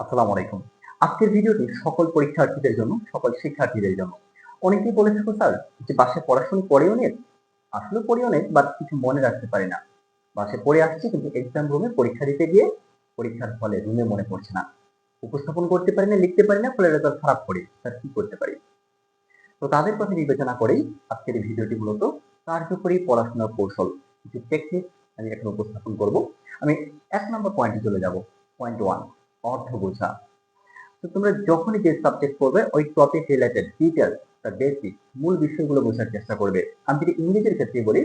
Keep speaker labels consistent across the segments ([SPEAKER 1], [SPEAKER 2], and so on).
[SPEAKER 1] আসসালামু আলাইকুম। আজকের ভিডিওটি সকল পরীক্ষার্থীদের জন্য, সকল শিক্ষার্থীদের জন্য। অনেকেই বলে থাকো স্যার, যে বাসায় পড়াশোনা পড়ে অনেক আসলে পড়ে অনেক বাট কিছু মনে রাখতে পারি না। বাসায় পড়ে আসছি, কিন্তু এক্সাম রুমে পরীক্ষা দিতে গিয়ে পরীক্ষার ফলে রুমে মনে পড়ছে না। উপস্থাপন করতে পারি না, লিখতে পারি না, ফলে রেজাল্ট খারাপ করি। স্যার, কি করতে পারি? তো তাদের কথা বিবেচনা করেই আজকের ভিডিওটি মূলত কার্যকরী পড়াশোনার কৌশল, কিছু টেকনিক আমি এখন উপস্থাপন করব। আমি এক নম্বর পয়েন্টে চলে যাব পয়েন্ট ওয়ান অর্থ বোঝা। তো তোমরা যখনই যে সাবজেক্ট পড়বে, ওই টপিক রিলেটেড ডিটেলস বা বেসিক মূল বিষয়গুলো বোঝার চেষ্টা করবে। আমি যদি ইংরেজির ক্ষেত্রে বলি,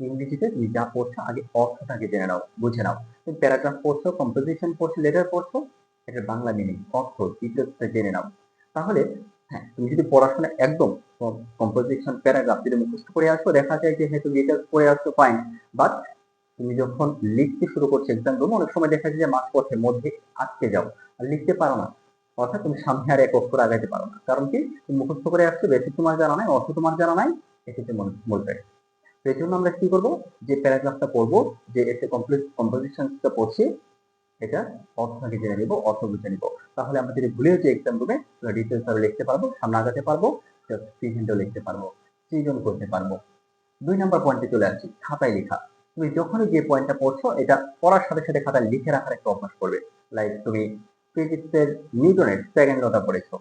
[SPEAKER 1] ইংরেজিতে তুমি যা পড়ছো, আগে অর্থটাকে জেনে নাও, বুঝে নাও। তুমি প্যারাগ্রাফ পড়ছো কম্পোজিশন পড়ছো লেটার পড়ছো, এটার বাংলা মিনিং অর্থ ডিটেলসটা জেনে নাও। তাহলে হ্যাঁ তুমি যদি পড়াশোনা একদম কম্পোজিশন প্যারাগ্রাফ যদি মুখস্থ করে আসো, দেখা যায় যে হয়তো ডিটেলস পড়ে আসছো ফাইন বাট তুমি যখন লিখতে শুরু করছ এক্সাম রুম অনেক সময় দেখা যায় যে মাঝ পথে মধ্যে আটকে যাও। আর লিখতে পারো না। অর্থাৎ তুমি সামনে আর এক অক্ষর আগাইতে পারো না। কারণ কি? তুমি মুখস্থ করে আসছো বেশি তোমার জানা নাই, অর্থ তোমার জানা নাই এক্ষেত্রে মনে বলবে তো এই জন্য আমরা কি করব? যে প্যারাগ্রাফটা পড়ব, যে এসে কমপ্লিট কম্পোজিশনটা পড়ছি, এটা অর্থ আগে জেনে নিবো, অর্থ বুঝে নিবো। তাহলে আমরা যদি ভুলেও যে এক্সাম রুমে ডিটেলস আরও লিখতে পারব, সামনে আগাতে পারব প্রেজেন্টও লিখতে পারব, সৃজন করতে পারব। দুই নাম্বার পয়েন্টে চলে আসছি, খাতায় লেখা। তুমি যখনই যে পয়েন্টটা পড়ছো, এটা পড়ার সাথে সাথে খাতায় লিখে রাখার একটা অভ্যাস করবে। লাইক তুমি ফিজিক্সের নিউটনের সেকেন্ড লটা পড়েছো।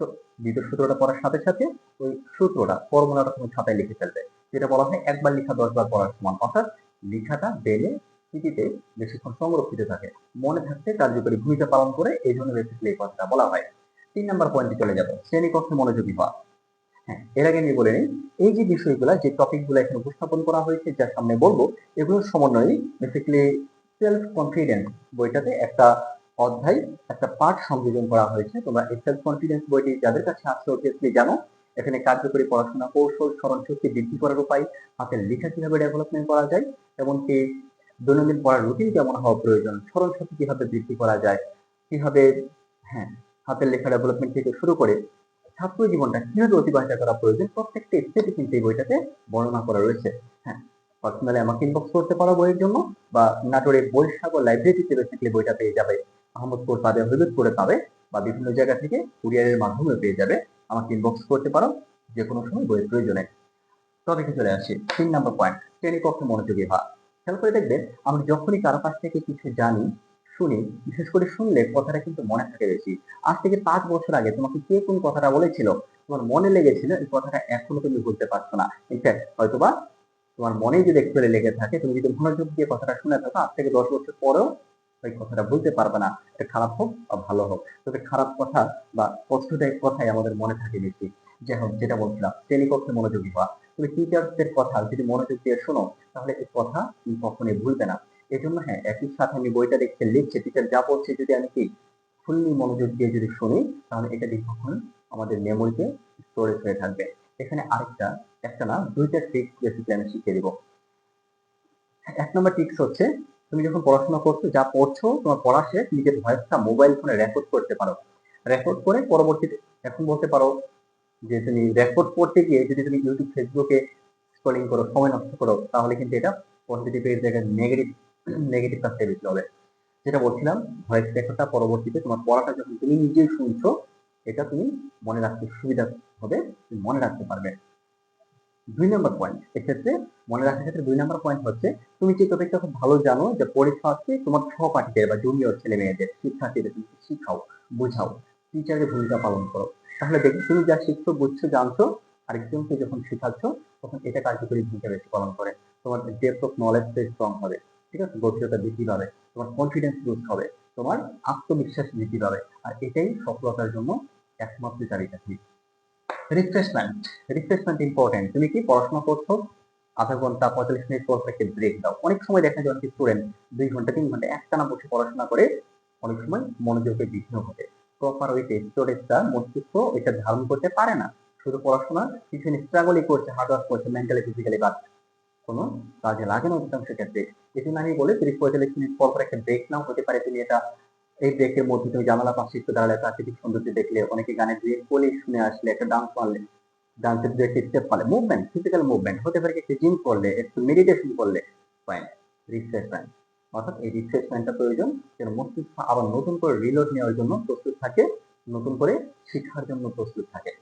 [SPEAKER 1] তো দ্বিতীয় সূত্রটা পড়ার সাথে সাথে ওই সূত্রটা, ফর্মুলাটা তুমি খাতায় লিখে ফেলবে। যেটা বলা হয় একবার লেখা, দশবার পড়ার সমান। অর্থাৎ লেখাটা বেলে স্মৃতিতে বেশিক্ষণ সংরক্ষিত থাকে। মনে থাকতে কার্যকরী ভূমিকা পালন করে এই জন্য বেসিক্যালি কথাটা বলা হয়। তিন নম্বর পয়েন্টে চলে যাব। শ্রেণীকক্ষে মনোযোগী হওয়া। হ্যাঁ এর আগে আমি বলে নিই এই যে বিষয়গুলো, যে টপিকগুলো এখানে উপস্থাপন করা হয়েছে যার সামনে বলব, এগুলোর সমন্বয়ে বেসিক্যালি সেলফ কনফিডেন্স বইটাতে একটা অধ্যায়, একটা পাঠ সংযোজন করা হয়েছে। তোমরা এই সেলফ কনফিডেন্স বইটি যাদের কাছে আছে অবভিয়াসলি জানো, এখানে কার্যকরী পড়াশোনা কৌশল স্মরণ শক্তি বৃদ্ধি করার উপায়, হাতের লেখা কীভাবে ডেভেলপমেন্ট করা যায়, এমনকি দৈনন্দিন পড়ার রুটিন কেমন হওয়া প্রয়োজন স্মরণ শক্তি কীভাবে বৃদ্ধি করা যায়, কীভাবে হ্যাঁ হাতের লেখা ডেভেলপমেন্ট থেকে শুরু করে ছাত্র জীবনটা কীভাবে অতিবাহিত করা প্রয়োজন, প্রত্যেকটা স্টেপই কিন্তু এই বইটাতে বর্ণনা করা রয়েছে। হ্যাঁ পার্সোনালি আমাকে ইনবক্স করতে পারো বইয়ের জন্য, বা নাটোরের বৈশাখর লাইব্রেরিতে বেসিক্যালি বইটা পেয়ে যাবে, আহমদপুর পাবে করে পাবে, বা বিভিন্ন জায়গা থেকে কুরিয়ারের মাধ্যমে পেয়ে যাবে। আমাকে ইনবক্স করতে পারো যে কোনো সময় বইয়ের প্রয়োজনে। টপিকে চলে আসি, তিন নম্বর পয়েন্ট শ্রেণীকক্ষে মনোযোগী হওয়া। খেয়াল করে দেখবেন, আমরা যখনই কারও কাছ থেকে কিছু জানি শুনি, বিশেষ করে শুনলে কথাটা কিন্তু মনে থাকে বেশি। আজ থেকে পাঁচ বছর আগে তোমাকে কে কোন কথাটা বলেছিল? তোমার মনে লেগেছিল, এই কথাটা এখনও তুমি বলতে পারছ না। ইনফ্যাক্ট হয়তোবা তোমার মনে যদি একটু লেগে থাকে, তুমি যদি মনোযোগ দিয়ে কথাটা শুনে থাকো, আজ থেকে দশ বছর পরেও ওই কথাটা বলতে পারবে না। এটা খারাপ হোক বা ভালো হোক। তবে খারাপ কথা বা কষ্টদায়ক কথাই আমাদের মনে থাকে বেশি। যাই হোক, যেটা বলছিলাম, শ্রেণীকক্ষে মনোযোগী হওয়া। তুমি টিচার্সদের কথা যদি মনোযোগ দিয়ে শোনো, তাহলে এই কথা তুমি কখনোই ভুলবে না। এই জন্য হ্যাঁ একই সাথে আমি বইটা দেখতে লিখছে টিচার যা বলছে যদি আমি কি ফুললি মনোযোগ দিয়ে যদি শুনি, তাহলে এটা দীর্ঘক্ষণ আমাদের মেমোরিতে স্টোরেজ হয়ে থাকবে। এখানে আরেকটা, একটা না, দুইটা ট্রিক্স বেসিক্যালি আমি শিখিয়ে দিব। এক নম্বর ট্রিক্স হচ্ছে, তুমি যখন পড়াশোনা করছ, যা পড়ছো, তোমার পড়া শেষ, নিজের ভয়েসটা মোবাইল ফোনে রেকর্ড করতে পারো। রেকর্ড করে পরবর্তীতে, এখন বলতে পারো যে তুমি রেকর্ড করতে গিয়ে যদি তুমি ইউটিউব ফেসবুকে স্ক্রলিং করো, সময় নষ্ট করো, তাহলে কিন্তু এটা পজিটিভ এর জায়গায় নেগেটিভ নেগেটিভ কাজটা বেশি হবে। যেটা বলছিলাম ভয়েস রেকর্ডটা পরবর্তীতে তোমার পড়াটা যখন তুমি নিজেই শুনছো, এটা তুমি মনে রাখতে সুবিধা হবে, তুমি মনে রাখতে পারবে। দুই নম্বর পয়েন্ট এক্ষেত্রে মনে রাখার ক্ষেত্রে দুই নম্বর পয়েন্ট হচ্ছে, তুমি যে টপিকটা খুব ভালো জানো যে পরীক্ষা আছে তোমার সহপাঠীদের বা জুনিয়র ছেলে মেয়েদের শিক্ষার্থীদের তুমি শিখাও, বোঝাও টিচারের ভূমিকা পালন করো। তাহলে দেখো তুমি যা শিখছো, বুঝছ, জানছো, আরেকজনকে যখন শেখাচ্ছ, তখন এটা কার্যকরী ভূমিকা বেশি পালন করে। তোমার ডেপথ অফ নলেজটা স্ট্রং হবে। ঠিক আছে? গভীরতা বৃদ্ধি পাবে, তোমার কনফিডেন্স বুস্ট হবে, তোমার আত্মবিশ্বাস বৃদ্ধি পাবে, আর এটাই সফলতার জন্য একমাত্র চাবিকাঠি রিফ্রেশমেন্ট রিফ্রেশমেন্ট ইম্পর্টেন্ট তুমি কি পড়াশোনা করছ? আধা ঘণ্টা, পঁয়তাল্লিশ মিনিট পর একটা ব্রেক দাও। অনেক সময় দেখা যায় অনেক স্টুডেন্ট দুই ঘণ্টা, তিন ঘণ্টা, একটানা বসে পড়াশোনা করে অনেক সময় মনোযোগের বিঘ্ন ঘটে। প্রপার ওইতে স্টোরেজটা মস্তিষ্ক এটা ধারণ করতে পারে না। শুধু পড়াশোনা পিছনে স্ট্রাগলই করছে হার্ডওয়ার্ক করছে মেন্টালি ফিজিক্যালি বাট কোনো কাজে লাগে না অধিকাংশ ক্ষেত্রে। জন্য আমি বলি তিরিশ পঁয়তাল্লিশ মিনিট পর পর একটা ব্রেক নাও হতে পারে। তুমি এটা, এই ব্রেকের মধ্যে তুমি জানালা পাশে একটু দাঁড়ালে প্রাকৃতিক সৌন্দর্য দেখলে, অনেকে গানের ব্রেক বলে শুনে আসলে একটা ডান্স মারলে ডান্সের দু একটি স্টেপ পালে। মুভমেন্ট ফিজিক্যাল মুভমেন্ট হতে পারে একটু জিম করলে, একটু মেডিটেশন করলে ফাইন রিফ্রেশমেন্ট অর্থাৎ এই রিফ্রেশমেন্টটা প্রয়োজন, যেন মস্তিষ্ক আবার নতুন করে রিলোড নেওয়ার জন্য প্রস্তুত থাকে, নতুন করে শিক্ষার জন্য প্রস্তুত থাকে।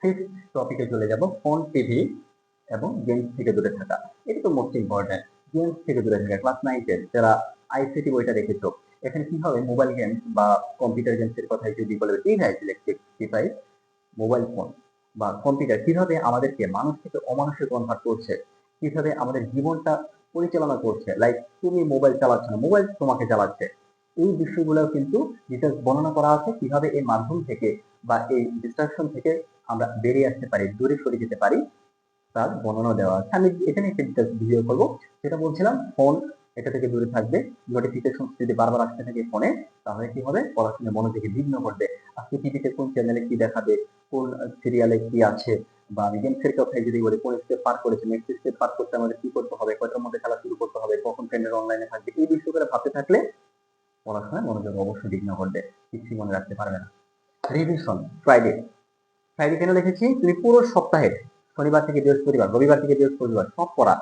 [SPEAKER 1] ফিফথ টপিকে চলে যাব ফোন টিভি এবং গেমস থেকে দূরে থাকা। এটা তো মোস্ট ইম্পর্টেন্ট গেমস থেকে দূরে থাকা। ক্লাস নাইনের যারা আইসিটি বইটা দেখেছ, এখানে কি হবে? মোবাইল গেমস বা কম্পিউটার গেমসের কথাই যদি বলে ডিভাইস ডিভাইস মোবাইল ফোন বা কম্পিউটার কীভাবে আমাদেরকে মানুষ থেকে অমানুষে কনভার্ট করছে? কীভাবে আমাদের জীবনটা পরিচালনা করছে? লাইক তুমি মোবাইল চালাচ্ছ না মোবাইল তোমাকে চালাচ্ছে। এই বিষয়গুলো কিন্তু ডিটেলস বর্ণনা করা আছে। কীভাবে এই মাধ্যম থেকে বা এই ডিস্ট্রাকশন থেকে আমরা বেরিয়ে আসতে পারি, দূরে সরে যেতে পারি। তার বর্ণনা দেওয়া আছে। আমি এখানে একটা ভিডিও করব। সেটা বলছিলাম ফোন এটা থেকে দূরে থাকবে। নোটিফিকেশন যদি বারবার আসতে থাকে ফোনে তাহলে কি হবে? পড়াশোনায় মনোযোগে বিঘ্ন করবে আজকে টিভিতে কোন চ্যানেলে কি দেখাবে? কোন সিরিয়ালে কি আছে? বা গেমসের কথাই যদি বলি, কোন স্টেপ পার করেছে? নেক্সট স্টেপ পার করতে আমাদের কি করতে হবে? কয়টার মধ্যে খেলা শুরু করতে হবে? কখন ট্রেন্ডের অনলাইনে থাকবে? এই বিষয়গুলো ভাবতে থাকলে পড়াশোনায় মনোযোগ অবশ্যই বিঘ্ন করবে কিছুই মনে রাখতে পারবে না। রিভিশন ফ্রাইডে ফ্রাইডে কেন লিখেছি? তুমি পুরো সপ্তাহের শনিবার থেকে বৃহস্পতিবার, রবিবার থেকে বৃহস্পতিবার, সব পড়া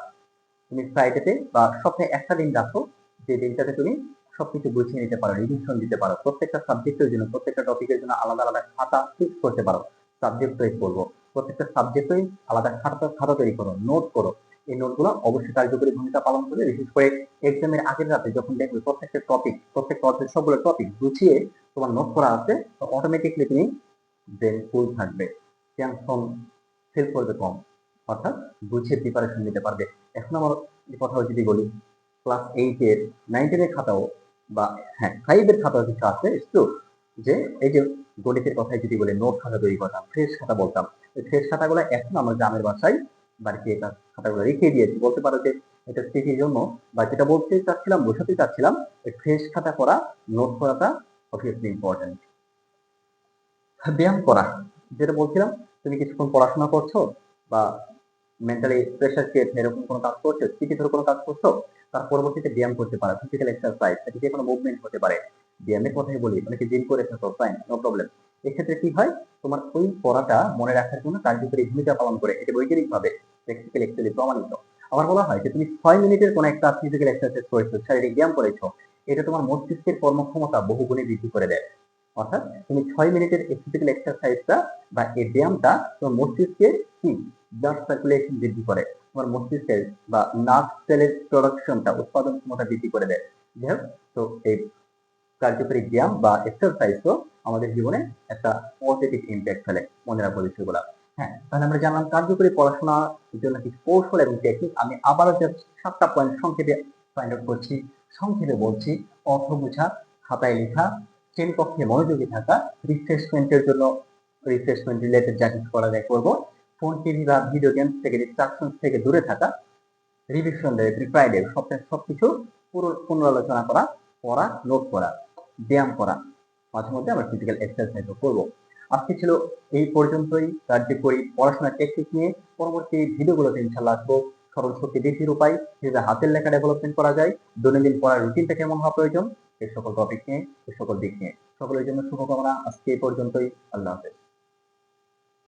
[SPEAKER 1] তুমি ফ্রাইডেতে বা সপ্তাহে একটা দিন রাখো যে দিনটাতে তুমি সবকিছু গুছিয়ে নিতে পারো রিভিশন দিতে পারো, প্রত্যেকটা সাবজেক্টের জন্য, প্রত্যেকটা টপিকের জন্য আলাদা আলাদা খাতা ফিক্স করতে পারো সাবজেক্ট তৈরি করব প্রত্যেকটা সাবজেক্টই আলাদা খাতা খাতা তৈরি করো নোট করো। এই নোটগুলো অবশ্যই কার্যকরী ভূমিকা পালন করবে, বিশেষ করে এক্সামের আগের রাতে যখন দেখবে প্রত্যেকটা টপিক প্রত্যেকটা অর্থের সবগুলো টপিক গুছিয়ে তোমার নোট করা আছে অটোমেটিকলি তুমি ব্রেন ফুল থাকবে। টেনশন ফিল করবে কম। অর্থাৎ গুছিয়ে প্রিপারেশন নিতে পারবে। এখন আমার কথা যদি বলি ক্লাস এইটের নাইনটিনের খাতাও বা হ্যাঁ ফাইভের খাতাও কিছু আছে একটু যে এই যে গণিতের কথাই যদি বলে নোট খাতা তৈরি করতাম ফ্রেশ খাতা বলতাম। ফ্রেশ খাতাগুলো এখন আমার গ্রামের বাসায় বাড়িতে এটা খাতাগুলো রেখে দিয়েছি। বলতে পারো যে এটা স্মৃতির জন্য বা যেটা বলতে চাচ্ছিলাম, বোঝাতে চাচ্ছিলাম ফ্রেশ খাতা করা নোট করাটা অবভিয়াসলি ইম্পর্টেন্ট ব্যায়াম করা, যেটা বলছিলাম তুমি কিছুক্ষণ পড়াশোনা করছ বা মেন্টালি প্রেশার ক্রিয়েট এরকম কোনো কাজ করছ স্মৃতি ধরে কোনো কাজ করছ, তার পরবর্তীতে ব্যায়াম করতে পারো ফিজিক্যাল এক্সারসাইজ সেটি যে কোনো মুভমেন্ট হতে পারে। ব্যায়ামের কথাই বলি অনেকে জিম করে থাকো ফাইন নো প্রবলেম এক্ষেত্রে কি হয়? তোমার ওই পড়াটা মনে রাখার জন্য কার্যকরী ভূমিকা পালন করে, এটা বৈজ্ঞানিক ভাবে প্র্যাকটিক্যাল এক্সেলি প্রমাণিত। আবার বলা হয় যে তুমি ছয় মিনিটের কোনো একটা ফিজিক্যাল এক্সারসাইজ করেছ, শারীরিক ব্যায়াম করেছ, এটা তোমার মস্তিষ্কের কর্মক্ষমতা বহুগুণে বৃদ্ধি করে দেয়। অর্থাৎ তুমি ছয় মিনিটের ফিজিক্যাল এক্সারসাইজটা বা এই ব্যায়ামটা তোমার মস্তিষ্কের কি? ব্লাড সার্কুলেশন বৃদ্ধি করে। তোমার মস্তিষ্কের বা নার্ভ সেলের প্রোডাকশনটা উৎপাদন ক্ষমতা বৃদ্ধি করে দেয়। যাই তো এই কার্যকরী ব্যায়াম বা এক্সারসাইজও আমাদের জীবনে একটা পজিটিভ ইম্প্যাক্ট ফেলে মনে রাখব বিষয়গুলো হ্যাঁ তাহলে আমরা জানলাম কার্যকরী পড়াশোনার জন্য কিছু কৌশল এবং টেকনিক আমি আবারও যে সাতটা পয়েন্ট সংক্ষেপে ফাইন্ড আউট করছি, সংক্ষেপে বলছি, অর্থ বোঝা, খাতায় লেখা শ্রেণীকক্ষে মনোযোগী থাকা রিফ্রেশমেন্টের জন্য রিফ্রেশমেন্ট রিলেটেড যা কিছু করা যায় করব। ফোন টিভি বা ভিডিও গেমস থেকে ডিস্ট্রাকশন থেকে দূরে থাকা রিভিশন ডে ফ্রাইডে সপ্তাহে সবকিছু পুরো পুনরালোচনা করা, পড়া নোট করা, ব্যায়াম করা। মাঝে মধ্যে আমরা ফিজিক্যাল এক্সারসাইজও করব। আজকে ছিল এই পর্যন্তই। কার্যকরী পড়াশোনার টেকনিক নিয়ে। পরবর্তী ভিডিওগুলোতে ইনশাল্লাহ আসব। সরল শক্তি বৃদ্ধির উপায়। যেটা হাতের লেখা ডেভেলপমেন্ট করা যায়। দৈনন্দিন পড়ার রুটিনটা কেমন হওয়া প্রয়োজন? এই সকল টপিক নিয়ে, এই সকল দিক নিয়ে। সকলের জন্য শুভকামনা। আজকে এই পর্যন্তই। আল্লাহ হাফেজ।